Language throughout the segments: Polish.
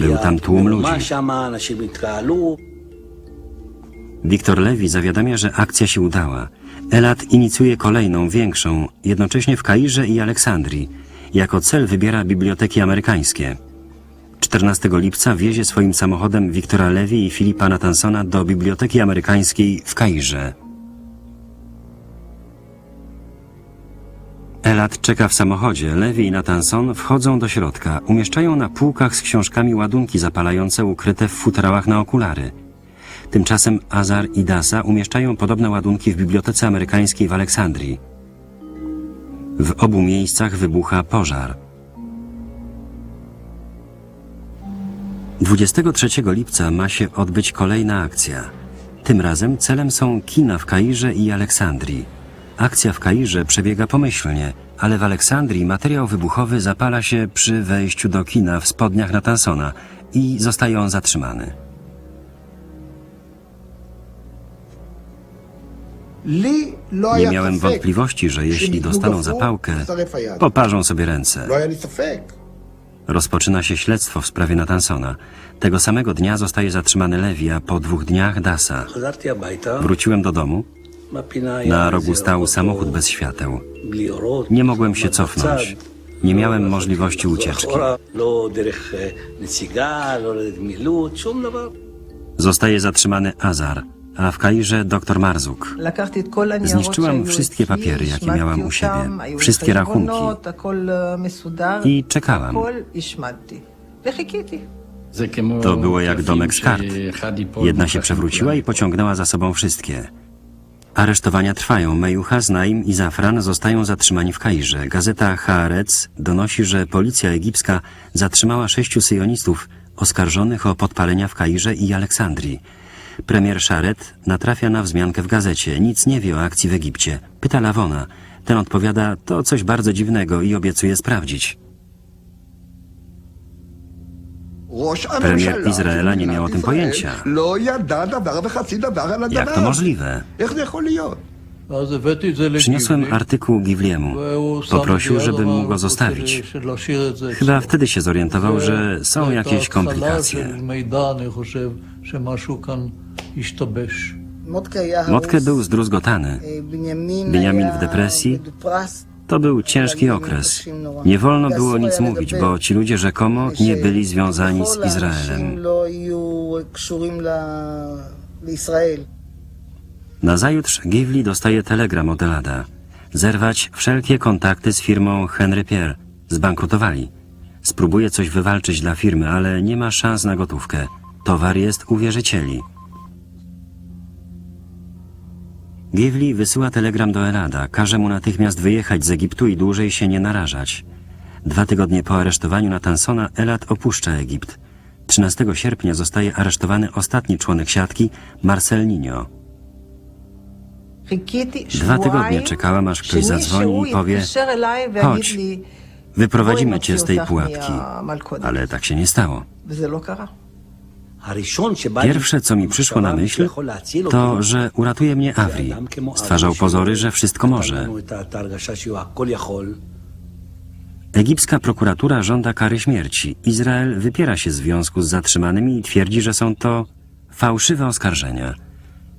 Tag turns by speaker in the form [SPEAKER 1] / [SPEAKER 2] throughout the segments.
[SPEAKER 1] Był tam tłum ludzi. Wiktor Lewi zawiadamia, że akcja się udała. Elat inicjuje kolejną, większą, jednocześnie w Kairze i Aleksandrii. Jako cel wybiera biblioteki amerykańskie. 14 lipca wiezie swoim samochodem Wiktora Lewi i Filipa Natansona do Biblioteki Amerykańskiej w Kairze. Elat czeka w samochodzie. Lewi i Natanson wchodzą do środka. Umieszczają na półkach z książkami ładunki zapalające ukryte w futrałach na okulary. Tymczasem Azar i Dasa umieszczają podobne ładunki w Bibliotece Amerykańskiej w Aleksandrii. W obu miejscach wybucha pożar. 23 lipca ma się odbyć kolejna akcja. Tym razem celem są kina w Kairze i Aleksandrii. Akcja w Kairze przebiega pomyślnie, ale w Aleksandrii materiał wybuchowy zapala się przy wejściu do kina w spodniach Natansona i zostaje on zatrzymany. Nie miałem wątpliwości, że jeśli dostaną zapałkę, poparzą sobie ręce. Rozpoczyna się śledztwo w sprawie Natansona. Tego samego dnia zostaje zatrzymany Lewi, a po dwóch dniach Dasa. Wróciłem do domu na rogu stał samochód bez świateł. Nie mogłem się cofnąć. Nie miałem możliwości ucieczki. Zostaje zatrzymany Azar, a w Kairze doktor Marzuk.
[SPEAKER 2] Zniszczyłam wszystkie papiery, jakie miałam u siebie, wszystkie rachunki.
[SPEAKER 1] I czekałam. To było jak domek z kart. Jedna się przewróciła i pociągnęła za sobą wszystkie. Aresztowania trwają. Mejucha, Naim i Zafran zostają zatrzymani w Kairze. Gazeta Haaretz donosi, że policja egipska zatrzymała sześciu syjonistów oskarżonych o podpalenia w Kairze i Aleksandrii. Premier Szaret natrafia na wzmiankę w gazecie. Nic nie wie o akcji w Egipcie. Pyta Lawona. Ten odpowiada, to coś bardzo dziwnego i obiecuje sprawdzić.
[SPEAKER 3] Premier
[SPEAKER 1] Izraela nie miał o tym pojęcia. Jak to możliwe? Przyniosłem artykuł Givliemu. Poprosił, żebym mu go zostawić. Chyba wtedy się zorientował, że są jakieś komplikacje. Motkę był zdruzgotany.
[SPEAKER 2] Beniamin w depresji, e,
[SPEAKER 1] to był ciężki okres. Nie wolno było nic mówić, bo ci ludzie rzekomo nie byli związani z Izraelem. Nazajutrz Givli dostaje telegram od Elada. Zerwać wszelkie kontakty z firmą Henry Pierre. Zbankrutowali. Spróbuje coś wywalczyć dla firmy, ale nie ma szans na gotówkę. Towar jest u wierzycieli. Givli wysyła telegram do Elada. Każe mu natychmiast wyjechać z Egiptu i dłużej się nie narażać. Dwa tygodnie po aresztowaniu Natansona Elad opuszcza Egipt. 13 sierpnia zostaje aresztowany ostatni członek siatki, Marcel Nino. Dwa tygodnie czekałam, aż ktoś zadzwoni i powie chodź, wyprowadzimy cię z tej pułapki. Ale tak się nie stało. Pierwsze, co mi przyszło na myśl, to, że uratuje mnie Avri. Stwarzał pozory, że wszystko może. Egipska prokuratura żąda kary śmierci. Izrael wypiera się związku z zatrzymanymi i twierdzi, że są to fałszywe oskarżenia.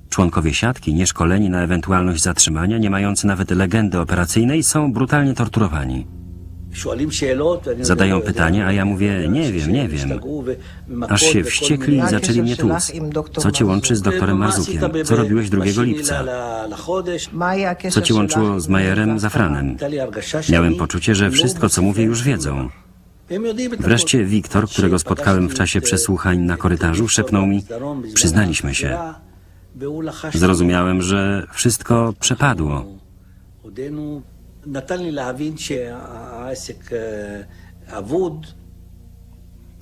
[SPEAKER 1] Członkowie siatki, nieszkoleni na ewentualność zatrzymania, nie mający nawet legendy operacyjnej, są brutalnie torturowani. Zadają pytania, a ja mówię, nie wiem, nie wiem. Aż się wściekli i zaczęli mnie tłuc. Co cię łączy z doktorem Marzukiem? Co robiłeś 2 lipca? Co cię łączyło z Majerem Zafranem? Miałem poczucie, że wszystko, co mówię, już wiedzą. Wreszcie Wiktor, którego spotkałem w czasie przesłuchań na korytarzu, szepnął mi, przyznaliśmy się. Zrozumiałem, że wszystko przepadło.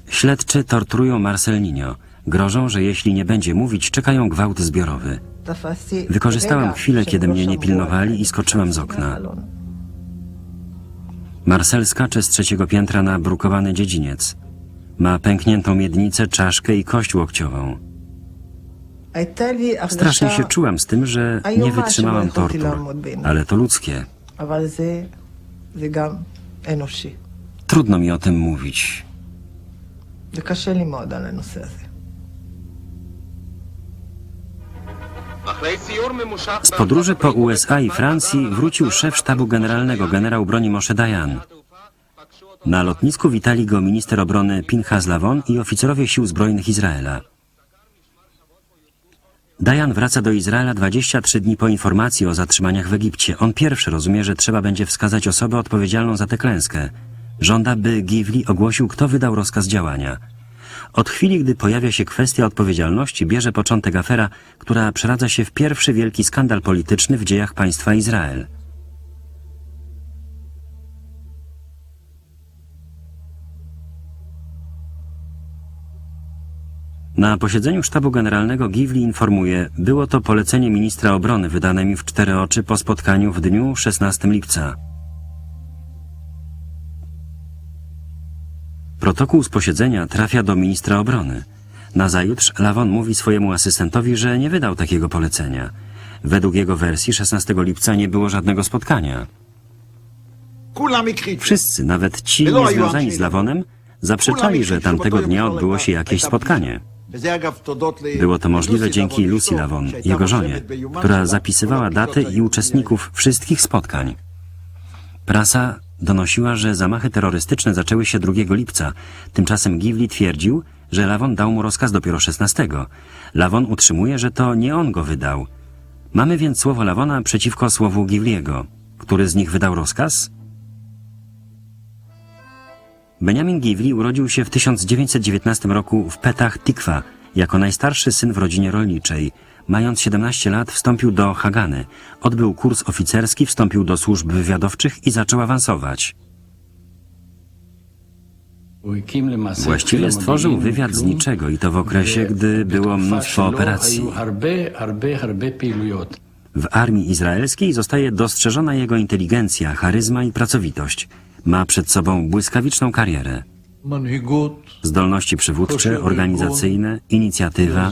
[SPEAKER 1] Śledczy torturują Marcelinio. Grożą, że jeśli nie będzie mówić, czekają gwałt zbiorowy. Wykorzystałam chwilę, kiedy mnie nie pilnowali i skoczyłam z okna. Marcel skacze z trzeciego piętra na brukowany dziedziniec. Ma pękniętą miednicę, czaszkę i kość łokciową. Strasznie się czułam z tym, że nie wytrzymałam tortur, ale to ludzkie.
[SPEAKER 2] אבל זה, זה גם אנושי.
[SPEAKER 1] Trudno mi o tym mówić.
[SPEAKER 2] וקשה לי מאוד על הנושא הזה.
[SPEAKER 1] Z podróży po USA i Francji wrócił szef sztabu generalnego generał broni Moshe Dayan. Na lotnisku witali go minister obrony Pinchas Lavon i oficerowie sił zbrojnych Izraela. Dayan wraca do Izraela 23 dni po informacji o zatrzymaniach w Egipcie. On pierwszy rozumie, że trzeba będzie wskazać osobę odpowiedzialną za tę klęskę. Żąda, by Givli ogłosił, kto wydał rozkaz działania. Od chwili, gdy pojawia się kwestia odpowiedzialności, bierze początek afera, która przeradza się w pierwszy wielki skandal polityczny w dziejach państwa Izrael. Na posiedzeniu sztabu generalnego Givli informuje, było to polecenie ministra obrony wydane mi w cztery oczy po spotkaniu w dniu 16 lipca. Protokół z posiedzenia trafia do ministra obrony. Nazajutrz Lawon mówi swojemu asystentowi, że nie wydał takiego polecenia. Według jego wersji 16 lipca nie było żadnego spotkania. Wszyscy, nawet ci niezwiązani z Lawonem, zaprzeczali, że tamtego dnia odbyło się jakieś spotkanie. Było to możliwe dzięki Lucy
[SPEAKER 3] Lavon,
[SPEAKER 1] jego żonie, która zapisywała
[SPEAKER 3] daty
[SPEAKER 1] i uczestników wszystkich spotkań. Prasa donosiła, że zamachy terrorystyczne zaczęły się 2 lipca. Tymczasem Givli twierdził, że Lavon dał mu rozkaz dopiero 16. Lavon utrzymuje, że to nie on go wydał. Mamy więc słowo Lavona przeciwko słowu Givliego. Który z nich wydał rozkaz? Benjamin Givli urodził się w 1919 roku w Petach Tikwa jako najstarszy syn w rodzinie rolniczej. Mając 17 lat wstąpił do Hagany, odbył kurs oficerski, wstąpił do służb wywiadowczych i zaczął awansować. Właściwie stworzył wywiad z niczego i to w okresie, gdy było mnóstwo operacji. W armii izraelskiej zostaje dostrzeżona jego inteligencja, charyzma i pracowitość. Ma przed sobą błyskawiczną karierę. Zdolności przywódcze, organizacyjne, inicjatywa,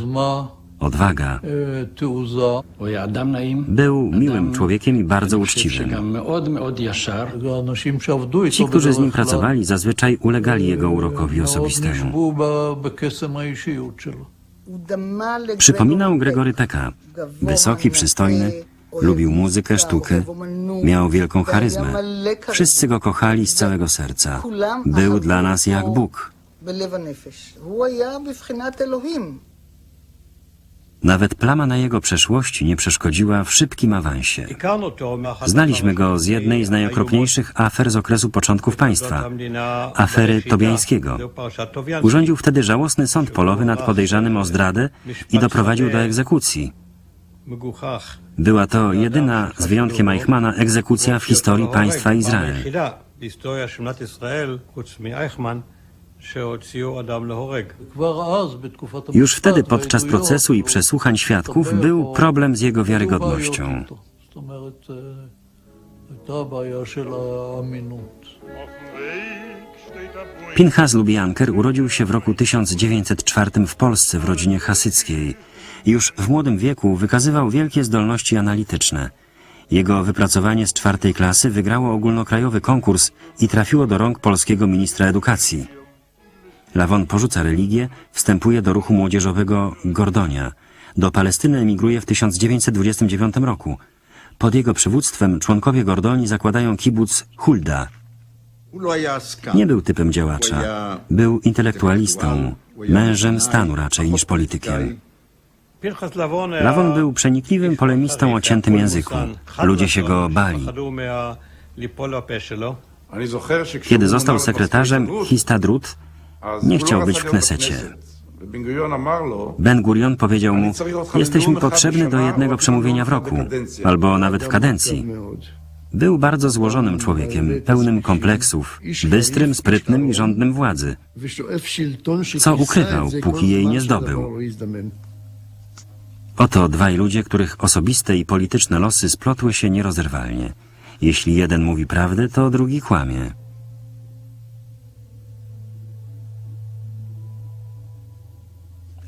[SPEAKER 1] odwaga. Był miłym człowiekiem i bardzo uczciwym. Ci, którzy z nim pracowali, zazwyczaj ulegali jego urokowi osobistemu. Przypominał Gregory Peka, wysoki, przystojny, Lubił muzykę, sztukę, miał wielką charyzmę. Wszyscy go kochali z całego serca. Był dla nas jak Bóg. Nawet plama na jego przeszłości nie przeszkodziła w szybkim awansie. Znaliśmy go z jednej z najokropniejszych afer z okresu początków państwa, afery Tobiańskiego. Urządził wtedy żałosny sąd polowy nad podejrzanym o zdradę i doprowadził do egzekucji. Była to jedyna, z wyjątkiem Eichmana, egzekucja w historii państwa Izrael.
[SPEAKER 4] כבר אז, בתקופת
[SPEAKER 1] Już wtedy
[SPEAKER 4] המשפט
[SPEAKER 1] podczas
[SPEAKER 4] והעדויות,
[SPEAKER 1] procesu i
[SPEAKER 4] הוא
[SPEAKER 1] przesłuchań świadków
[SPEAKER 4] הסתבר
[SPEAKER 1] był
[SPEAKER 4] או-
[SPEAKER 1] problem z jego
[SPEAKER 4] היו בעיות
[SPEAKER 1] wiarygodnością.
[SPEAKER 4] איתו. זאת אומרת, אה, הייתה בעיה של האמינות.
[SPEAKER 1] Pinchas Lubianker urodził się w roku 1904 w Polsce w rodzinie hasyckiej. Już w młodym wieku wykazywał wielkie zdolności analityczne. Jego wypracowanie z czwartej klasy wygrało ogólnokrajowy konkurs i trafiło do rąk polskiego ministra edukacji. Lawon porzuca religię, wstępuje do ruchu młodzieżowego Gordonia. Do Palestyny emigruje w 1929 roku. Pod jego przywództwem członkowie Gordoni zakładają kibuc Hulda – nie był typem działacza. Był intelektualistą, mężem stanu raczej niż politykiem. Lawon był przenikliwym polemistą o ciętym języku. Ludzie się go bali. Kiedy został sekretarzem, Histadrut nie chciał być w Knesecie. Ben Gurion powiedział mu, jesteś mi potrzebny do jednego przemówienia w roku, albo nawet w kadencji. Był bardzo złożonym człowiekiem, pełnym kompleksów, bystrym, sprytnym i żądnym władzy.
[SPEAKER 5] Co ukrywał, póki jej nie zdobył?
[SPEAKER 1] Oto dwaj ludzie, których osobiste i polityczne losy splotły się nierozerwalnie. Jeśli jeden mówi prawdę, to drugi kłamie.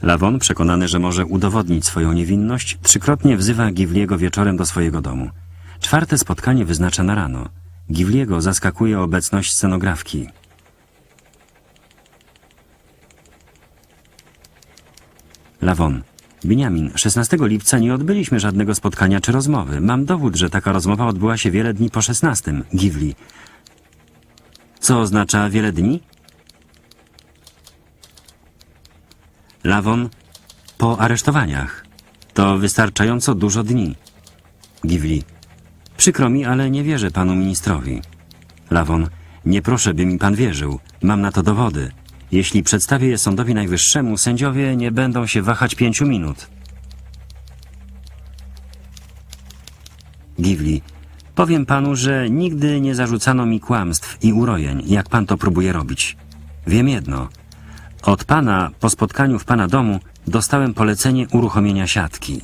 [SPEAKER 1] Lawon, przekonany, że może udowodnić swoją niewinność, trzykrotnie wzywa Givliego wieczorem do swojego domu. Czwarte spotkanie wyznacza na rano. Givliego zaskakuje obecność scenografki. Lawon. Beniamin, 16 lipca nie odbyliśmy żadnego spotkania czy rozmowy. Mam dowód, że taka rozmowa odbyła się wiele dni po 16. Givli. Co oznacza wiele dni? Lawon. Po aresztowaniach. To wystarczająco dużo dni. Givli. Przykro mi, ale nie wierzę panu ministrowi. Lawon. Nie proszę, by mi pan wierzył. Mam na to dowody. Jeśli przedstawię je Sądowi Najwyższemu, sędziowie nie będą się wahać pięciu minut. Givli. Powiem panu, że nigdy nie zarzucano mi kłamstw i urojeń, jak pan to próbuje robić. Wiem jedno. Od pana, po spotkaniu w pana domu, dostałem polecenie uruchomienia siatki.